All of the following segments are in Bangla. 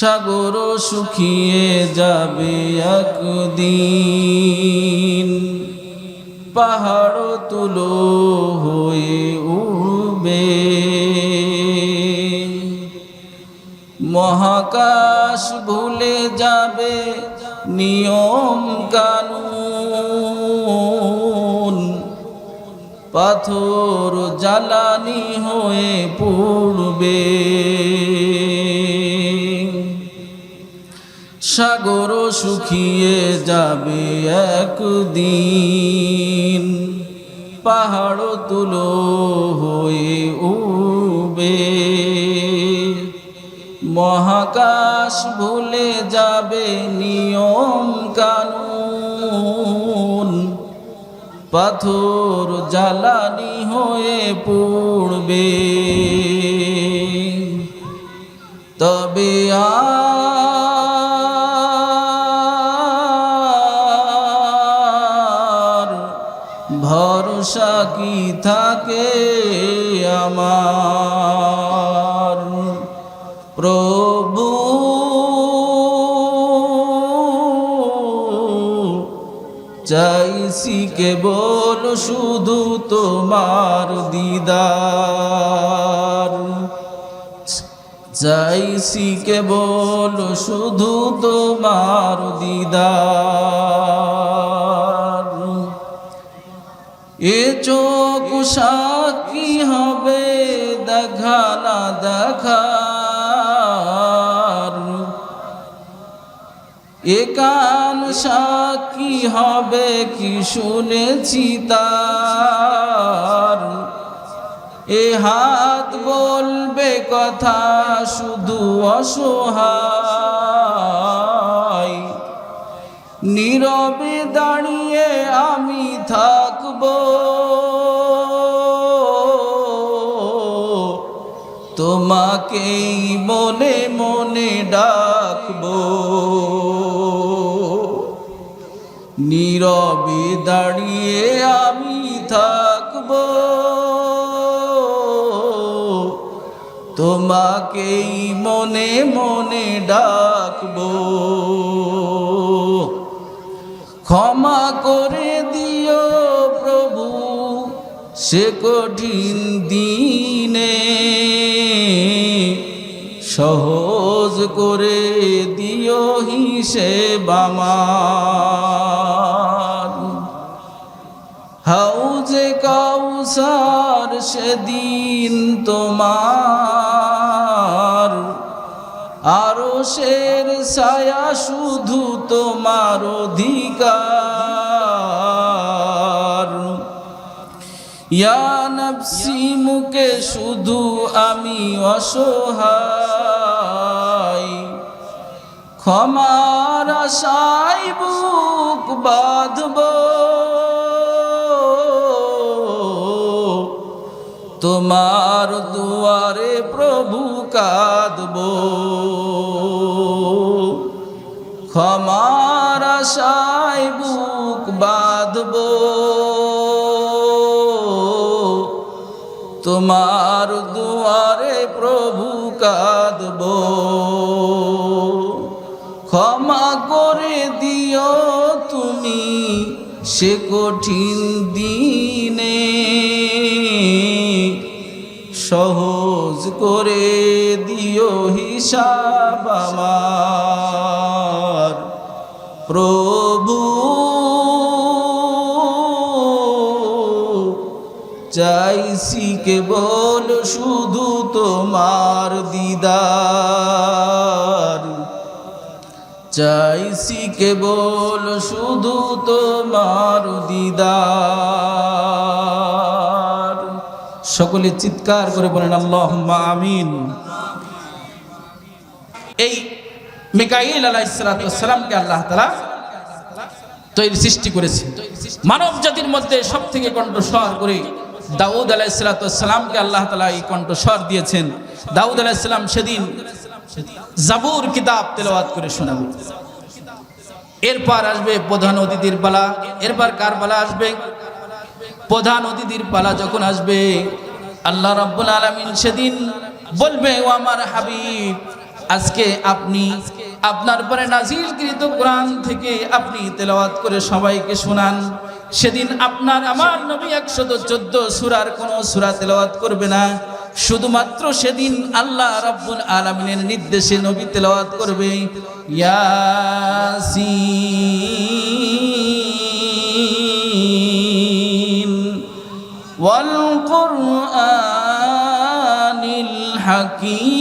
সাগর শুকিয়ে যাবে একদিন। পাহাড় তুলো হয়ে উড়বে। মহাকাশ ভুলে যাবে নিয়ম কানুন। পাথর জ্বালানি হয়ে পড়বে। সাগর শুকিয়ে যাবে একদিন। পাহাড় তুলো হয়ে উড়বে। মহাকাশ ভুলে যাবে নিয়ম কানুন। পাথর জ্বালানি হয়ে পড়বে। তবে আর ভরসা কি থাকে আমার? প্রভু, চাইছি কেবল শুধু তোমার দিদার। চাইছি কেবল শুধু তোমার দিদার। এ চোখ সাক্ষী হবে দেখা না দেখার। এ কান সাক্ষী হবে কি শুনেছি তার। এ হাত বলবে কথা শুধু অসহায়। নীরবে দাঁড়িয়ে আমি থাকব। তোমাকেই মনে মনে ডাকব। নীরবে দাঁড়িয়ে আমি থাকব। তোমাকেই মনে মনে ডাকব। ক্ষমা করে দিও প্রভু, সে কঠিন দিনে সহজ করে দিও হিসেব আমার। হাউজে কাউসার সেদিন তোমার, আরও শের ছায়া শুধু তোমার অধিকার। ইয়া নফসি মুকে শুধু আমি অসহায়। ক্ষমার আশায় বুক বাঁধব। তোমার দুয়ারে প্রভু কাঁদব। ক্ষমার আশায় বুক বাঁধব। তোমার দুয়ারে প্রভু কাঁদব। ক্ষমা করে দিও তুমি সে কঠিন দিনে। সহজ করে দিও হিসাব আমার। প্রভু চাইছি কেবল শুধু তোমার দিদার। চাইছি কেবল শুধু তোমার দিদার। সকলে চিৎকার করে বলেন আল্লাহ আমিন। এই মিকাইল আলাইসালামকে আল্লাহ তালা তৈরি সৃষ্টি করেছে। মানব জাতির মধ্যে সব থেকে কণ্ঠস্বর করে দাউদ আলাইসালামকে আল্লাহ তালা এই কণ্ঠস্বর দিয়েছেন। দাউদ আলাইসালাম সেদিন জাবুর কিতাব তেলাওয়াত করে শোনাব। এরপর আসবে প্রধান অতিথির পালা, এরপর কার পালা আসবে? প্রধান অতিথির পালা যখন আসবে, আল্লাহ রাব্বুল আলামিন সেদিন বলবে, ও আমার হাবিব আজকে আপনি আপনার পরে নাজিলকৃত কোরআন থেকে আপনি তেলাওয়াত করে সবাইকে শোনান। সেদিন আপনার আমার নবী একশত চোদ্দ সুরার কোনো সুরা তেলাওয়াত করবে না। শুধুমাত্র সেদিন আল্লাহ রাব্বুল আলামিনের নির্দেশে নবী তেলাওয়াত করবে। ইয়াসিন ওয়াল কুরআনিল হাকীম।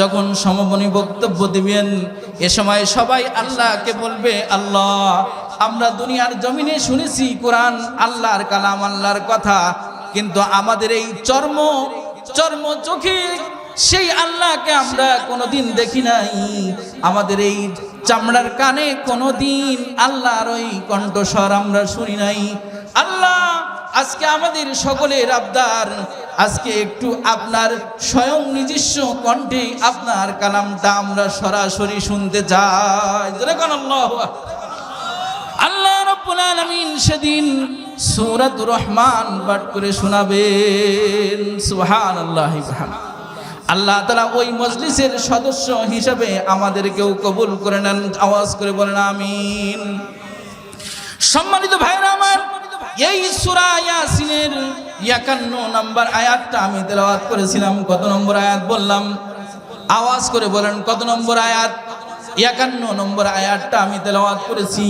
যখন সমবনী বক্তব্য দিবেন, এ সময় সবাই আল্লাহকে বলবে, আল্লাহ, আমরা দুনিয়ার জমিনে শুনেছি কোরআন, আল্লাহর কালাম, আল্লাহর কথা, কিন্তু আমাদের এই চর্ম চর্ম চোখে সেই আল্লাহকে আমরা কোনোদিন দেখি নাই। আমাদের এই চামড়ার কানে কোনোদিন আল্লাহর ওই কণ্ঠস্বর আমরা শুনি নাই। আল্লাহ, আজকে আমাদের সকলের আবদার, আজকে একটু আপনার স্বয়ং নিজস্ব কণ্ঠে আপনার কালামটা আমরা সরাসরি শুনতে যেরকম আল্লাহ আল্লাহ আলামিন সেদিন সূরাতুর রহমান পাঠ করে শোনাবেন। সুবহানাল্লাহ। আল্লাহ তাআলা ওই মজলিসের সদস্য হিসেবে আমাদেরকেও কবুল করে নেন, আওয়াজ করে বলেন, আমিন। সম্মানিত ভাইরা আমার, এই সূরা ইয়াসিনের 51 নম্বর আয়াতটা আমি তেলাওয়াত করেছিলাম। কত নম্বর আয়াত বললাম? আওয়াজ করে বলেন, কত নম্বর আয়াত? 51 নম্বর আয়াতটা আমি তেলাওয়াত করেছি।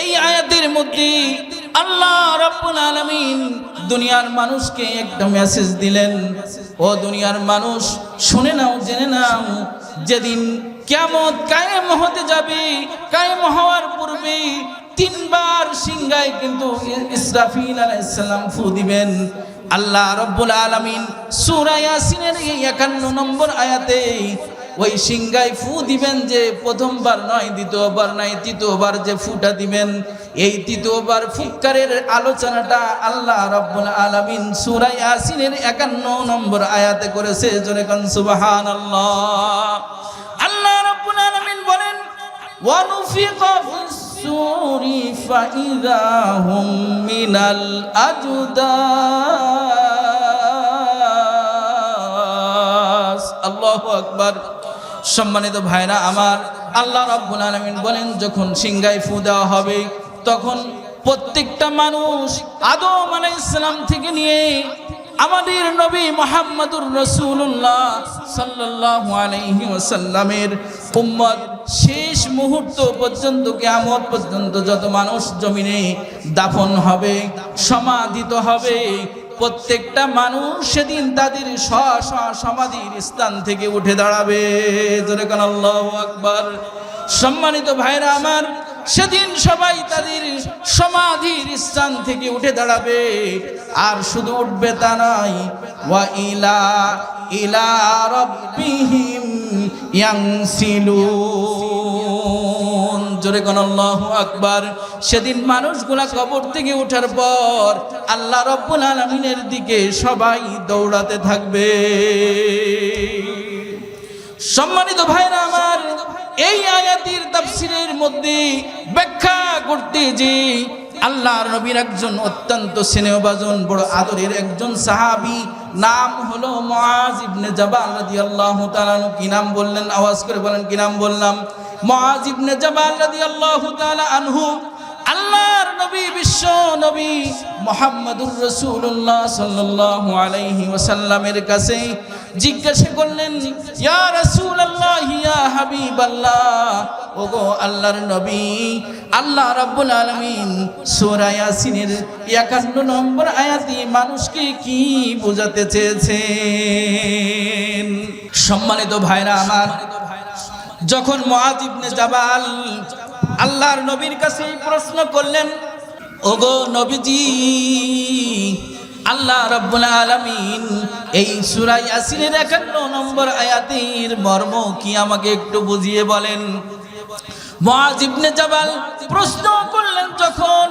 এই আয়াতের মধ্যে আল্লাহ রব্বুল আলামিন দুনিয়ার মানুষকে একটা মেসেজ দিলেন, ও দুনিয়ার মানুষ, শুনে নাও, জেনে নাও, যেদিন কেমন কায়েম হতে যাবে, কায়েম হওয়ার পূর্বে তিনবার সিংহায় কিন্তু ইসরাফিল আলাইসাল্লাম ফু দিবেন। আল্লাহ রব্বুল আলামিন সূরা ইয়াসিনের এই 51 নম্বর আয়াতে ওই সিংহায় ফু দিবেন যে প্রথমবার নয়, দ্বিতীয়বার নয়, তৃতীয়বার যে ফুটা দিবেন, এই তৃতীয়বার ফুৎকারের আলোচনাটা আল্লাহ রব্বুল আলামিন সূরা ইয়াসিনের 51 নম্বর আয়াতে করেছে। জোরে কোন, সুবহানাল্লাহ। আল্লাহ রব্বুল আলমিন বলেন সুরি ফাইদা হুম মিনাল আজদাস আল্লাহু আকবার। সম্মানিত ভাইরা আমার, আল্লাহ রাব্বুল আলামিন বলেন, যখন সিংগায় ফু দেওয়া হবে, তখন প্রত্যেকটা মানুষ আদম আলাইহিস সালাম থেকে নিয়ে আমাদের নবী মোহাম্মদুর রসুল্লাহ সাল্লাল্লাহু আলাইহি ওয়াসাল্লামের উম্মত শেষ মুহূর্ত পর্যন্ত, কিয়ামত পর্যন্ত যত মানুষ জমিনে দাফন হবে, সমাধিত হবে প্রত্যেকটা মানুষ সেদিন তাদের সমাধির স্থান থেকে উঠে দাঁড়াবে। আকবার। সম্মানিত ভাইরা আমার, সেদিন সবাই তাদের সমাধির স্থান থেকে উঠে দাঁড়াবে। আর শুধু উঠবে তা নয় ইলা ইলা রব্বিহিম ইয়ানসিলুন জোরে গণ, আল্লাহু আকবার। সেদিন মানুষগুলা কবর থেকে ওঠার পর আল্লাহ রব্বুল আলমিনের দিকে সবাই দৌড়াতে থাকবে। সম্মানিত ভাইরা আমার, এই আয়াতির তাফসিরের মধ্যে ব্যাখ্যা করতে যে আল্লাহর নবীর একজন অত্যন্ত স্নেহবাজন বড় আদরের একজন সাহাবি, নাম হলো মহাজ ইবনে জাবাল রাদিয়াল্লাহু তাআলা কি নাম বললেন? আওয়াজ করে বলেন, কি নাম বললাম? মহাজ ইবনে জাবাল রাদিয়াল্লাহু তাআলা আনহু। আল্লাহর নবী, বিশ্ব নবী মোহাম্মদুর রসুল্লাহ সাল্লাল্লাহু আলাইহি ওয়াসাল্লামের কাছে জিজ্ঞাসা করলেন, ইয়া রাসূলুল্লাহ, ইয়া হাবিবাল্লাহ, ওগো আল্লাহর নবী, আল্লাহ রাব্বুল আলামিন সূরা ইয়াসিনের 51 নম্বর আয়াতে মানুষকে কি বোঝাতে চেয়েছেন? সম্মানিত ভাইরা আমার, যখন মুআজ ইবনে জাবাল আল্লাহর নবীর কাছে প্রশ্ন করলেন, ওগো নবীজি, আল্লাহ রাব্বুল আলামিন এই সূরা ইয়াসিনের 51 নম্বর আয়াতের মর্ম কি আমাকে একটু বুঝিয়ে বলেন? মুআজ ইবনে জাবাল প্রশ্ন করলেন যখন,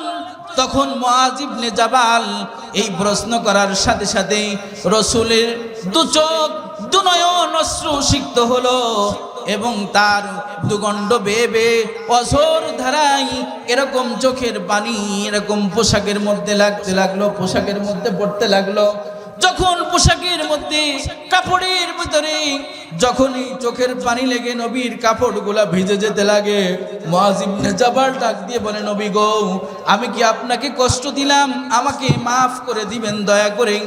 তখন মুআজিবনে জাবাল এই প্রশ্ন করার সাথে সাথে রসুলের দু চোখ দুনয়ন অশ্রু সিক্ত হলো। এবং তার দুগণ্ড বেবে অঝোর ধারাই এরকম চোখের পানি, এরকম পোশাকের মধ্যে লাগতে লাগল, পোশাকের মধ্যে পড়তে লাগল। যখন পোশাকের মধ্যে কাপড়ের ভিতরে যখনই চোখের পানি লেগে নবীর কাপড়গুলা ভিজে যেতে লাগে জাবাল ডাক দিয়ে বলে, নবী গো, আমি কি আপনাকে কষ্ট দিলাম? আমাকে মাফ করে দিবেন দয়া করে।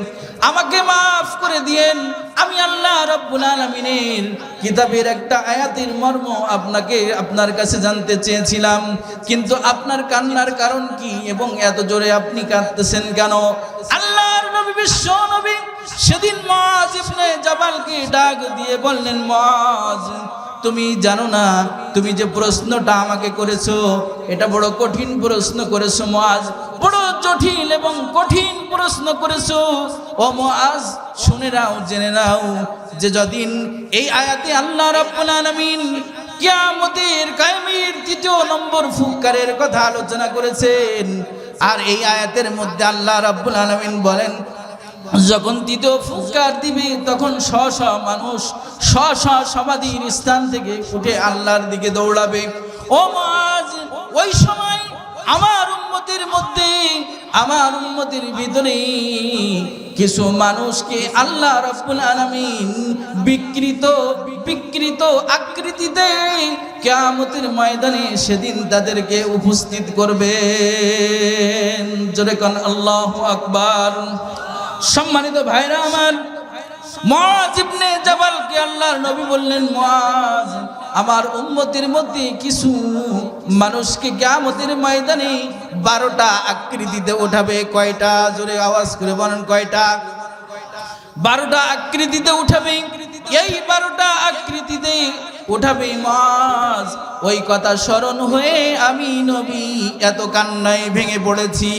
আমাকে মাফ করে দিয়েন। আমি আল্লাহ রব্বুল আলামিনের কিতাবের একটা আয়াতের মর্ম আপনাকে, আপনার কাছে জানতে চেয়েছিলাম। কিন্তু আপনার কান্নার কারণ কি এবং এত জোরে আপনি কাঁদতেছেন কেন? আল্লাহর নবী, বিশ্ব নবী, সেদিন ইবনে জাবালকে ডাক দিয়ে বললেন, মাজ, তুমি জানো না, তুমি যে প্রশ্নটা আমাকে করেছ, এটা বড় কঠিন প্রশ্ন করেছ, মাজ। বড় জটিল এবং কঠিন প্রশ্ন করেছ। ও মাজ, শুনে নাও, জেনে নাও যে যদিন এই আয়াতে আল্লাহ আলামিন কিয়ামতের তৃতীয় নম্বর ফুৎকারের কথা আলোচনা করেছেন, আর এই আয়াতের মধ্যে আল্লাহ রাব্বুল আলামিন বলেন যখন তৃতীয় ফুৎকার দিবে, তখন শ মানুষ শ সমাধির স্থান থেকে উঠে আল্লাহর দিকে দৌড়াবে। ও মাজ, ওই সময় আমার উম্মতের মধ্যে, আমার উম্মতের ভিতরে কিছু মানুষকে আল্লাহ রাব্বুল আলামিন বিকৃত বিকৃত আকৃতিতে কিয়ামতের ময়দানে সেদিন তাদেরকে উপস্থিত করবেন। জোরে কোন, আল্লাহু আকবার। সম্মানিত ভাইরা আমার মুআজ ইবনে জাবালকে আল্লাহর নবী বললেন মুআজ আমার উম্মতের মধ্যে কিছু মানুষকে কিয়ামতের ময়দানে বারোটা আকৃতিতে উঠাবে, কয়টা? জোরে আওয়াজ করে বলেন, কয়টা? বারোটা আকৃতিতে উঠাবে, এই বারোটা আকৃতিতে উঠাবে মাছ ওই কথা স্মরণ হয়ে আমি নবী এত কান্নায় ভেঙে পড়েছি।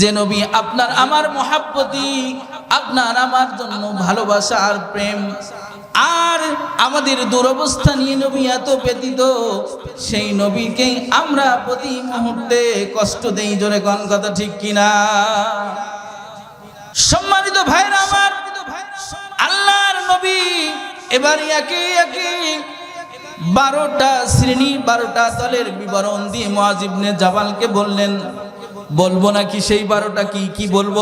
যে নবী, আপনার আমার মহাব্বতি, আপনার আমার জন্য ভালোবাসা আর প্রেম। আর আমাদের দুরবস্থা নিয়ে নবী এত ব্যতীত, সেই নবীকে আমরা প্রতি মুহূর্তে কষ্ট দেই। জোরে কোন কথা ঠিক কিনা? সম্মানিত ভাইরা আমার, আল্লাহর নবী এবার একে একে বারোটা শ্রেণি, বারোটা দলের বিবরণ দিয়ে মহাজিবনে জাবালকে বললেন বলব নাকি সেই বারোটা কি কি বলব?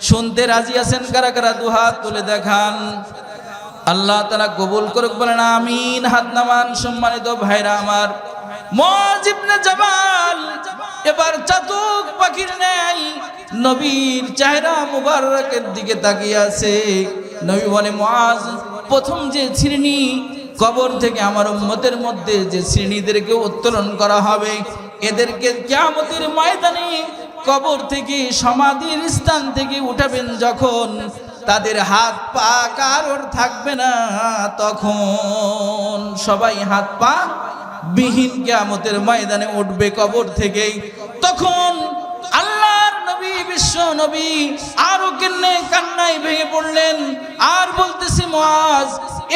শুনতে রাজি আছেন কারা কারা? দুহাত তুলে দেখান। আল্লাহ তারা কবুল করুক, বলেন আমিন। হাত নামান, সম্মানিত ভাইরা আমার। এবার চাতক পাখির নেই দিকে তাকিয়ে আছে। প্রথম যে কবর থেকে আমার উম্মতের মধ্যে যে শ্রেণীদেরকে উত্তোলন করা হবে এদেরকে কিয়ামতের ময়দানে কবর থেকে, সমাধির স্থান থেকে উঠাবেন যখন তাদের হাত পা কারোর থাকবে না, তখন সবাই হাত পা বিহীন কিয়ামতের ময়দানে উঠবে কবর থেকেই। তখন আল্লাহর নবী, বিশ্ব নবী, আরও কেন্নে কান্নায় ভেঙে পড়লেন। আর বলতেছি, মহাজ,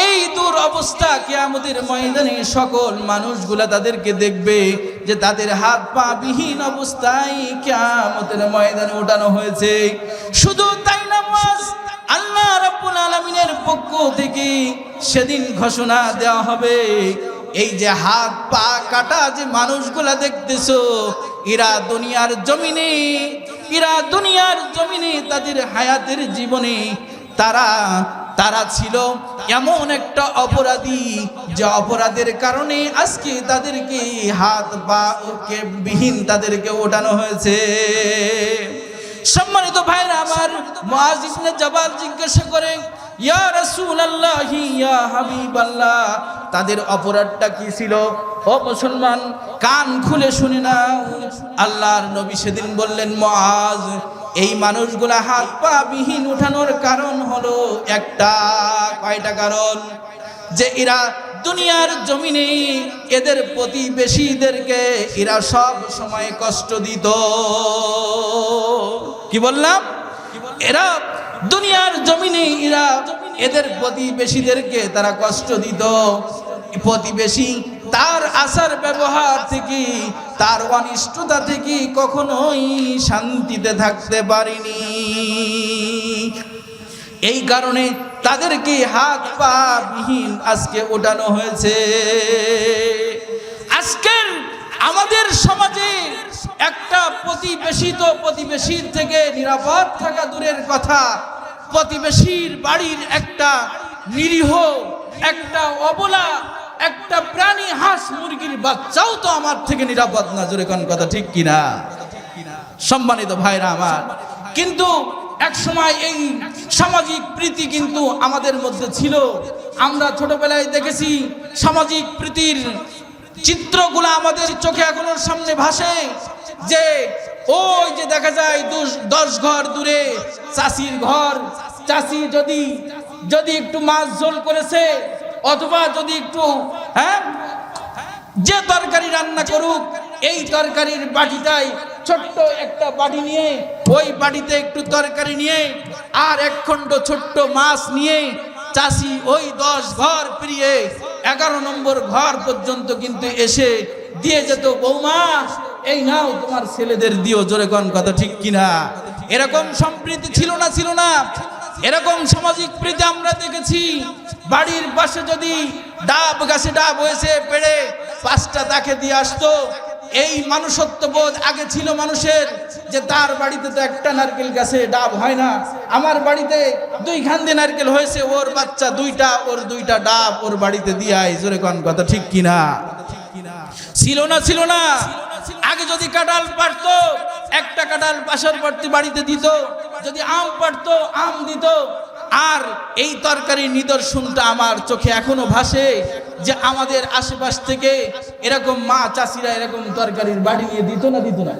এই দূর অবস্থা কিয়ামতের ময়দানে সকল মানুষগুলা তাদেরকে দেখবে যে তাদের হাত পা বিহীন অবস্থায় কিয়ামতের ময়দানে ওঠানো হয়েছে। শুধু তাই না, মহাজ, আল্লাহ রাব্বুল আলামিনের পক্ষ থেকে সেদিন ঘোষণা দেওয়া হবে, এই যে হাত পা কাটা যে মানুষগুলা দেখতেছো এরা দুনিয়ার জমিনে এরা দুনিয়ার জমিনে তাদের হায়াতের জীবনে তারা তারা ছিল এমন একটা অপরাধী যে অপরাধের কারণে আজকে তাদেরকে হাত কে বিহীন তাদেরকে ওঠানো হয়েছে। সম্মানিত ভাইরা আমার ইবনে জাবাল জিজ্ঞাসা করে ইয়া ইয়া তাদের অপরাধটা কি ছিল? ও মুসলমান, কান খুলে শুনে নাও। আল্লাহর নবী সেদিন বললেন মুআজ এই মানুষগুলা হাত পা বিহীন উঠানোর কারণ হলো একটা, কয়টা কারণ? যে এরা দুনিয়ার জমিনে এদের প্রতিবেশীদেরকে এরা সব সময় কষ্ট দিত। কি বললাম? এরা দুনিয়ার জমিনে এরা এদের প্রতিবেশীদেরকে তারা কষ্ট দিত। প্রতিবেশী তার আচার ব্যবহার থেকে, তার অনিষ্টতা থেকে কখনোই শান্তিতে থাকতে পারিনি। এই কারণে তাদেরকে হাত পা বিহীন আজকে ওঠানো হয়েছে। আজকের আমাদের সমাজে একটা প্রতিবেশী তো প্রতিবেশীর থেকে নিরাপদ থাকা দূরের কথা প্রতিবেশীর বাড়ির একটা নিরীহ, একটা অবলা, একটা প্রাণী হাঁস মুরগির বাচ্চাও তো আমার থেকে নিরাপদ না, জোরে কোন কথা ঠিক কিনা? সম্মানিত ভাইরা আমার, কিন্তু এক সময় এই সামাজিক প্রীতি কিন্তু আমাদের মধ্যে ছিল। আমরা ছোটবেলায় দেখেছি সামাজিক প্রীতির চিত্রগুলো আমাদের চোখে এখনও সামনে ভাসে যে ওই যে দেখা যায় দশ ঘর দূরে চাষির ঘর। চাষি যদি যদি একটু মাছ ঝোল করেছে, অথবা যদি একটু হ্যাঁ যে তরকারি রান্না করুক, এই তরকারির বাটিটাই ছোট্ট একটা বাটি নিয়ে, ওই বাটিতে একটু তরকারি নিয়ে, আর এক খণ্ড ছোট্ট মাছ নিয়ে চাষি ওই দশ ঘর পেরিয়ে এগারো নম্বর ঘর পর্যন্ত কিন্তু এসে দিয়ে যেত বৌমা এই নাও, তোমার ছেলেদের দিও, জোরে কোন কথা ঠিক কিনা? এরকম সম্প্রীতি ছিল না ছিল না। এরকম সামাজিক প্রীতি আমরা দেখেছি। বাড়ির পাশে যদি ডাব, গাছে ডাব হয়েছে, পেড়ে পাঁচটা তাকে দিয়ে আসতো। এই মানুষত্ব বোধ আগে ছিল মানুষের যে তার বাড়িতে তো একটা নারকেল গাছে ডাব হয় না। আমার বাড়িতে দুই খান্দি নারকেল হয়েছে, ওর বাচ্চা দুইটা, ওর দুইটা ডাব ওর বাড়িতে দিয়ে আয়। জোরে কোন কথা ঠিক কিনা? ছিল না ছিল না। আগে যদি কাঁঠাল পারতো একটা কাঁঠাল পার্শ্ববর্তী বাড়িতে দিত। যদি আম পারতো আম দিত। আর এই তরকারির নিদর্শনটা আমার চোখে এখনও ভাসে যে আমাদের আশেপাশ থেকে এরকম মা চাষিরা এরকম তরকারির বাড়ি নিয়ে দিত না দিত না।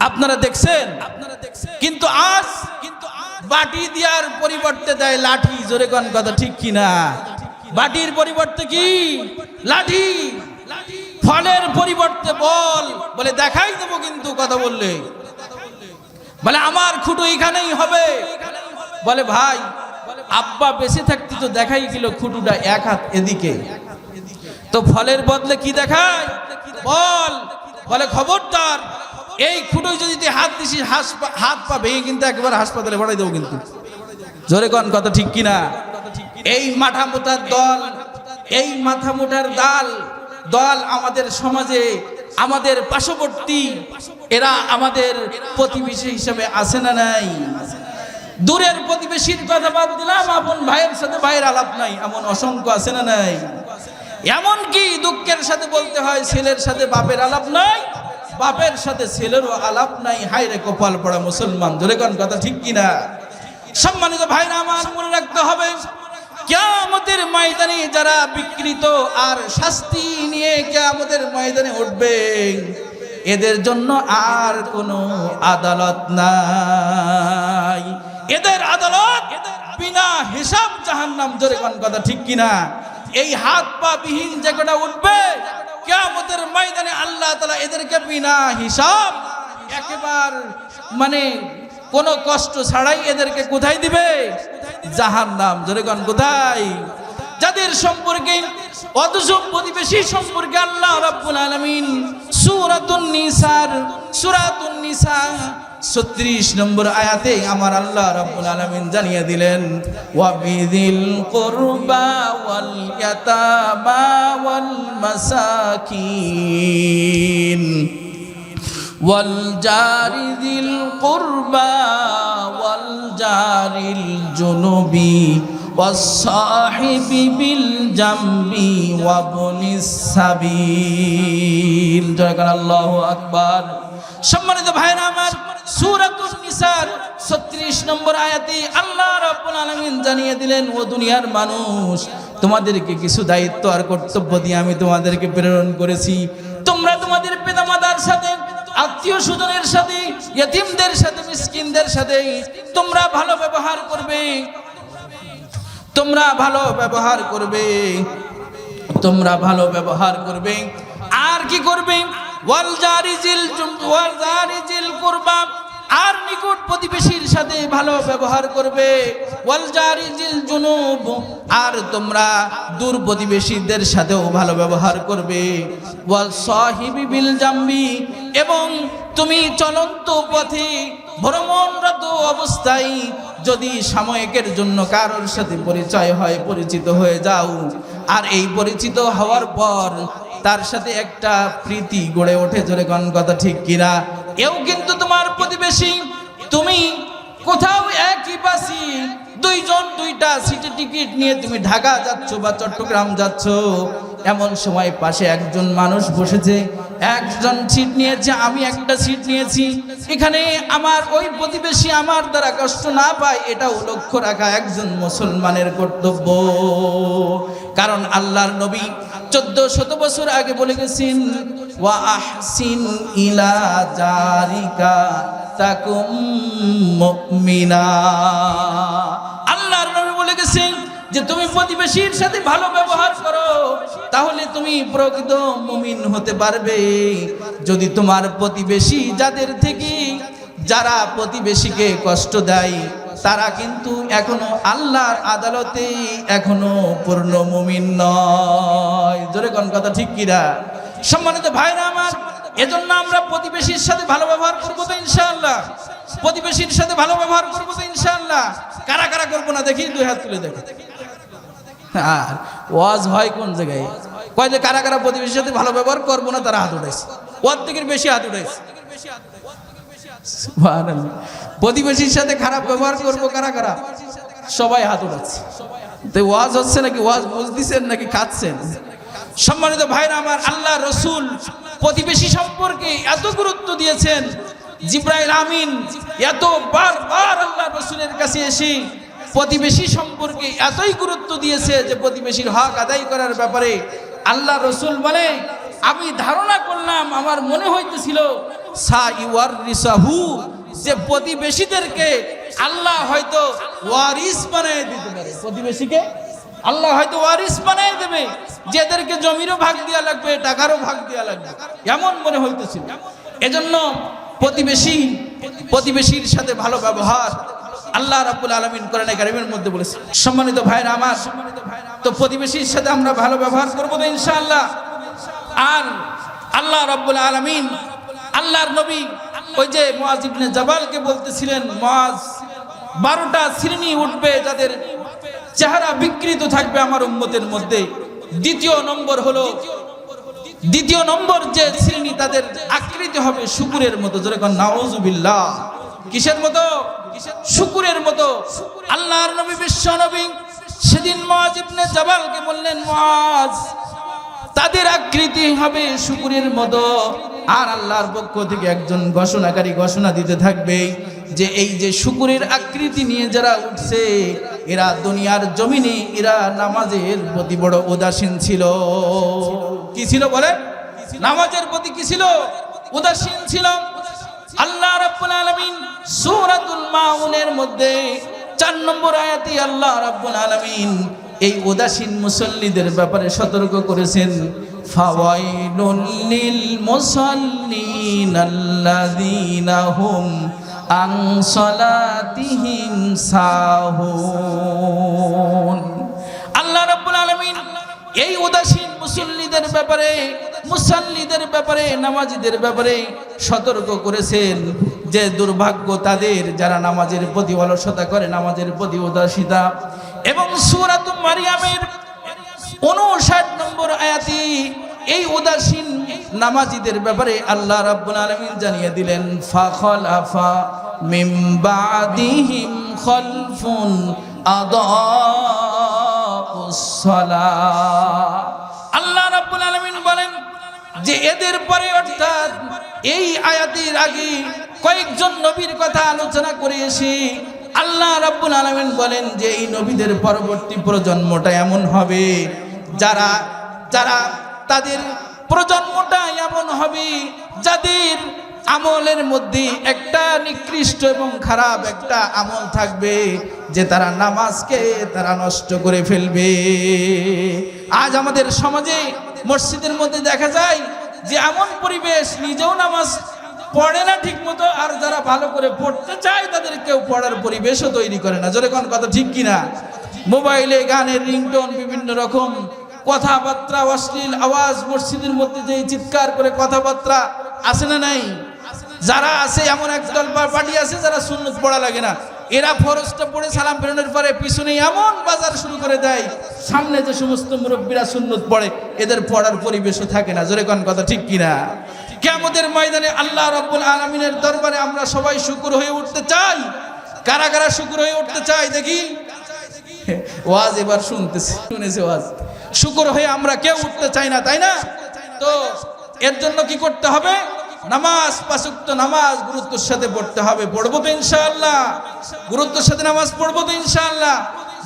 আপনারা দেখছেন? আপনারা দেখছেন? কিন্তু আজ কিন্তু বাটি দেওয়ার পরিবর্তে দেয় লাঠি জোরে কোন কথা ঠিক কিনা? বাটির পরিবর্তে কি? লাঠি। লাঠি। ফলের পরিবর্তে বল। বলে, দেখাই দেবো কিন্তু কথা বললে। বলে, আমার খুঁটো এখানেই হবে। বলে, ভাই, আব্বা বেঁচে থাকতে তো দেখাই গেল খুঁটুটা এক হাত এদিকে। তো ফলের বদলে কি দেখায়? বল। বলে, খবরদার, এই খুঁটোয় যদি তুই হাত দিছিস হাত পা ভেঙে কিন্তু একবার হাসপাতালে ভরাই দেবো কিন্তু। জোরে কন, কথা ঠিক কিনা? এই মাথা মোটার দল, এই মাথা মোটার দাল দল আমাদের সমাজে, আমাদের পার্শ্ববর্তী, এরা আমাদের প্রতিবেশী হিসেবে আসে না নাই? দূরের প্রতিবেশীর কথা বাদ দিলাম, আপন ভাইয়ের সাথে ভাইয়ের আলাপ নাই, এমন অসংখ্য আছে না নাই? এমন কি দুঃখের সাথে বলতে হয়, ছেলের সাথে বাপের আলাপ নাই, বাপের সাথে ছেলেরও আলাপ নাই হাই রে কপাল পড়া মুসলমান কোন কথা ঠিক কিনা? সম্মানিত ভাইরা আমার মনে রাখতে হবে কেয়ামতের ময়দানে যারা বিকৃত আর শাস্তি নিয়ে কেয়ামতের ময়দানে উঠবে, এদের জন্য আর কোনো আদালত নাই। এদের আদালত বিনা হিসাব জাহান্নাম, জোরে কোন কথা ঠিক কিনা? এই হাত পা বিহীন যে কটা উঠবে, কেয়ামতের ময়দানে আল্লাহ তালা এদেরকে বিনা হিসাব একেবার মানে কোনো কষ্ট ছাড়াই এদেরকে কোথায় দিবে? জাহান নাম জোরেগণ কোথায়? যাদের সম্পর্কে অথচ সম্পর্কে আল্লাহ রাব্বুল আলামিন সূরাতুন নিসার, সূরাতুন নিসা 36 নম্বর আয়াতে আমার আল্লাহ রাব্বুল আলামিন জানিয়ে দিলেন, ওয়া বিদিল কুরবা ওয়াল ইয়াতামা ওয়াল মাসাকিন। والجار ذي القربى والجار الجنب والصاحب بالجنب وابن السبيل জয়কার আল্লাহু আকবার সম্মানিত ভাইরা আমার সূরাতুন নিসার 36 নম্বর আয়াতে আল্লাহ রাব্বুল আলামিন জানিয়ে দিলেন ও দুনিয়ার মানুষ তোমাদেরকে কিছু দায়িত্ব আর কর্তব্য দিয়ে আমি তোমাদেরকে প্রেরণ করেছি তোমরা তোমাদের পিতামাতার সাথে আত্মীয় স্বজনের সাথে, ইয়তিমদের সাথে, মিসকিনদের সাথে তোমরা ভালো ব্যবহার করবে। তোমরা ভালো ব্যবহার করবে। তোমরা ভালো ব্যবহার করবে। আর কি করবে? ওয়াল জারিজিল ওয়াল জারিজিল কুরবা আর নিকট প্রতিবেশীর সাথে ভালো ব্যবহার করবে। আর তোমরা দূর প্রতিবেশীদের সাথেও ভালো ব্যবহার করবে। জাম্বি, এবং তুমি চলন্ত পথে ভ্রমণরত অবস্থায় যদি সাময়িকের জন্য কারোর সাথে পরিচয় হয়, পরিচিত হয়ে যাও। আর এই পরিচিত হওয়ার পর তার সাথে একটা প্রীতি গড়ে ওঠে, জোরে কোন কথা ঠিক কিনা? এও কিন্তু তোমার প্রতিবেশী। তুমি কোথাও একই বাসি দুইজন, দুইটা সিটি টিকিট নিয়ে তুমি ঢাকা যাচ্ছ বা চট্টগ্রাম যাচ্ছ, এমন সময় পাশে একজন মানুষ বসেছে। একজন সিট নিয়েছে, আমি একটা সিট নিয়েছি। এখানে আমার ওই প্রতিবেশী আমার দ্বারা কষ্ট না পায়, এটাও লক্ষ্য রাখা একজন মুসলমানের কর্তব্য। কারণ আল্লাহর নবী চোদ্দ শত বছর আগে বলে গেছেন, ওয়া আহসিন ইলা জারিকা তাকুম মুমিনা। আল্লাহর নবী বলে গেছেন যে, তুমি প্রতিবেশীর সাথে ভালো ব্যবহার করো, তাহলে তুমি প্রকৃত মুমিন হতে পারবে। যদি তোমার প্রতিবেশী যাদের থেকে যারা প্রতিবেশীকে কষ্ট দেয়, তারা কিন্তু এখনও আল্লাহর আদালতে এখনও পূর্ণ মুমিন নয়। জোরে কোন কথা ঠিক কিরা সম্মানিত ভাইরা আমার, এজন্য আমরা প্রতিবেশীর সাথে ভালো ব্যবহার করব তো ইনশাআল্লাহ। প্রতিবেশীর সাথে ভালো ব্যবহার করব তো ইনশাআল্লাহ। কারা কারা করব না দেখি, দুই হাত তুলে দেখো। আর ওয়াজ হয় কোন জায়গায়? কয় যে কারা কারা প্রতিবেশীর সাথে ভালো ব্যবহার করব না, তারা হাত উঠাইছে। ওর থেকে বেশি হাত সুবহানাল্লাহ। প্রতিবেশীর সাথে খারাপ ব্যবহার করব কারা কারা? সবাই হাত উঠাচ্ছে। ওয়াজ হচ্ছে নাকি ওয়াজ বুঝতেছেন নাকি খাচ্ছেন? সম্মানিত ভাইরা, আমার আল্লাহ রসুল প্রতিবেশী সম্পর্কে এত গুরুত্ব দিয়েছেন আমিন এত আল্লাহ রসুলের কাছে প্রতিবেশী সম্পর্কে এতই গুরুত্ব দিয়েছে যে প্রতিবেশীর হক আদায় করার ব্যাপারে আল্লাহ রসুল আমি ধারণা করলাম, আমার মনে হইতেছিল যে প্রতিবেশীদেরকে আল্লাহ হয়তো ওয়ারিস বানিয়ে দিতে পারে। প্রতিবেশীকে আল্লাহ হয়তো ওয়ারিস বানিয়ে দেবে যে এদেরকে জমিরও ভাগ দেওয়া লাগবে, টাকারও ভাগ দেওয়া লাগবে। এমন মনে হইতেছিল এজন্য প্রতিবেশী, প্রতিবেশীর সাথে ভালো ব্যবহার আল্লাহ রাব্বুল আলামিন কোরআন কারিমের মধ্যে বলেছে। সম্মানিত ভাইরা আমার, তো প্রতিবেশীর সাথে আমরা ভালো ব্যবহার করব তো ইনশাআল্লাহ। আর আল্লাহ রাব্বুল আলামিন আল্লাহর নবী ওই যে মুআজ ইবনে জাবালকে বলতেছিলেন, মুআজ, বারোটা শ্রেণি উঠবে যাদের চেহারা বিকৃত থাকবে আমার উম্মতের মধ্যে। দ্বিতীয় নম্বর হলো, দ্বিতীয় নম্বর যে শ্রেণি তাদের আকৃতি হবে শুকুরের মতো। যেরকম কিসের মতো? শুকুরের মতো। আল্লাহর নবী, বিশ্ব নবী সেদিন মুআজ ইবনে জাবালকে বললেন, মুআজ, তাদের আকৃতি হবে শুকুরের মতো। আর আল্লাহর পক্ষ থেকে একজন ঘোষণাকারী ঘোষণা দিতে থাকবে যে এই যে শুকুরের আকৃতি নিয়ে যারা উঠছে, এরা দুনিয়ার জমিনে, এরা নামাজের প্রতি বড় উদাসীন ছিল। কি ছিল বলে? নামাজের প্রতি কি ছিল? উদাসীন ছিল। আল্লাহ রাব্বুল আলামিন সূরাতুল মাউনের মধ্যে চার নম্বর আয়াতে আল্লাহ রাব্বুল আলামিন এই উদাসীন মুসল্লিদের ব্যাপারে সতর্ক করেছেন। লিল মুসাল্লিন আল্লাযীনা হুম আন সালাতিহিম সাহুন আল্লাহ রাব্বুল আলামিন এই উদাসীন মুসল্লিদের ব্যাপারে, মুসাল্লিদের ব্যাপারে, নামাজিদের ব্যাপারে সতর্ক করেছেন যে দুর্ভাগ্য তাদের, যারা নামাজের প্রতি অলসতা করে, নামাজের প্রতি উদাসীতা এবং সুরাত মারিয়ামের উনষাট নম্বর আয়াতি এই উদাসীন নামাজিদের ব্যাপারে আল্লাহ রাব্বুল আলামিন জানিয়ে দিলেন ফাখলাফা মিম বাদিহিম খলফুন আল্লাহ রাব্বুল আলামিন বলেন যে এদের পরে অর্থাৎ এই আয়াতের আগে কয়েকজন নবীর কথা আলোচনা করে এসে আল্লাহ রাব্বুল আলামিন বলেন যে এই নবীদের পরবর্তী প্রজন্মটা এমন হবে যারা যারা তাদের প্রজন্মটা এমন হবে যাদের আমলের মধ্যে একটা নিকৃষ্ট এবং খারাপ একটা আমল থাকবে যে তারা নামাজকে তারা নষ্ট করে ফেলবে। আজ আমাদের সমাজে মসজিদের মধ্যে দেখা যায় যে এমন পরিবেশ, নিজেও নামাজ পড়ে না ঠিক মতো আর যারা ভালো করে পড়তে চায় তাদের কেউ পড়ার পরিবেশও তৈরি করে না। জোরে কোন কথা ঠিক কিনা? মোবাইলে গানের রিংটোন বিভিন্ন রকম কথাবার্তা, অশ্লীল আওয়াজ, মসজিদের মধ্যে যে চিৎকার করে কথাবার্তা আসে না নাই? যারা আছে এমন একদল পার্টি আছে যারা সুন্নত পড়া লাগে না। এরা ফরজটা পড়ে সালাম ফেরানোর পরে পিছনে এমন বাজার শুরু করে দেয়, সামনে যে সমস্ত মুরব্বীরা সুন্নত পড়ে, এদের পড়ার পরিবেশও থাকে না। জোরে কোন কথা ঠিক কিনা? কেমতের ময়দানে আল্লাহ রব্বুল আলমিনের দরবারে আমরা সবাই শুকুর হয়ে উঠতে চাই। কারা কারা শুকুর হয়ে উঠতে চাই দেখি? ওয়াজ এবার শুনতেছি, শুনেছে ওয়াজ। শুকুর হয়ে আমরা কেউ উঠতে চাই না, তাই না? তো এর জন্য কি করতে হবে? নামাজ পাঁচুক্ত নামাজ গুরুত্বের সাথে পড়তে হবে। পড়ব তো ইনশাআল্লাহ। গুরুত্বের সাথে নামাজ পড়ব তো ইনশাআল্লাহ।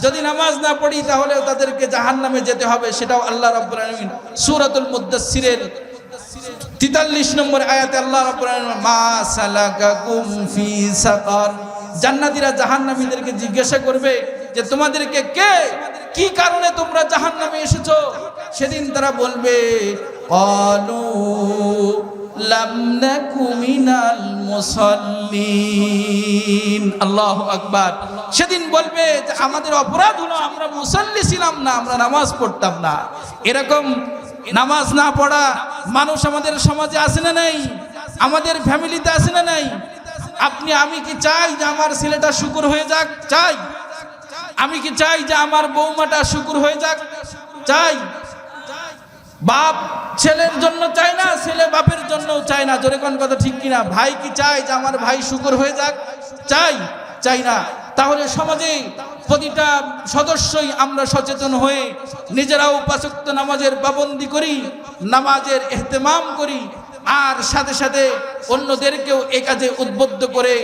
যদি নামাজ না পড়ি তাহলে তাদেরকে জাহান নামে যেতে হবে, সেটাও আল্লাহ রাব্বুল আলামিন সূরাতুল মুদ্দাসসিরের তেতাল্লিশ নম্বর আয়াতে আল্লাহ রাব্বুল আলামিন মা সালাকাকুম ফি সাকার। জান্নাতীরা জাহান্নামীদেরকে জিজ্ঞাসা করবে যে তোমাদেরকে কে, কি কারণে তোমরা জাহান্নামে এসেছ? সেদিন তারা বলবে আকবার। সেদিন বলবে যে, আমাদের অপরাধ হলো আমরা মুসল্লি ছিলাম না, আমরা নামাজ পড়তাম না। এরকম নামাজ না পড়া মানুষ আমাদের সমাজে আসে না নাই? আমাদের ফ্যামিলিতে আসে না নাই? আপনি, আমি কি চাই যে আমার ছেলেটা শুকুর হয়ে যাক? চাই। আমি কি চাই যে আমার বৌমাটা শুকুর হয়ে যাক? চাই। বাপ ছেলের জন্য চাই না, ছেলে বাপের জন্য চাই না। জোরে কোন কথা ঠিক কিনা? ভাই কি চাই যে আমার ভাই শুকুর হয়ে যাক? চাই চাই না। তাহলে সমাজে প্রতিটা সদস্যই আমরা সচেতন হয়ে নিজেরাও পাচক্ত নামাজের পাবন্দি করি, নামাজের এহতেমাম করি আর সাথে সাথে অন্যদেরকেও এ কাজে উদ্বুদ্ধ করে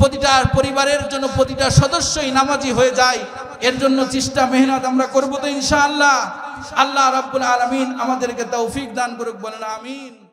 প্রতিটা পরিবারের জন্য প্রতিটা সদস্যই নামাজি হয়ে যায়। এর জন্য চেষ্টা, মেহনত আমরা করব তো ইনশাআল্লাহ। আল্লাহ রাব্বুল আলমিন আমাদেরকে তৌফিক দান করুক, বলেন আমিন।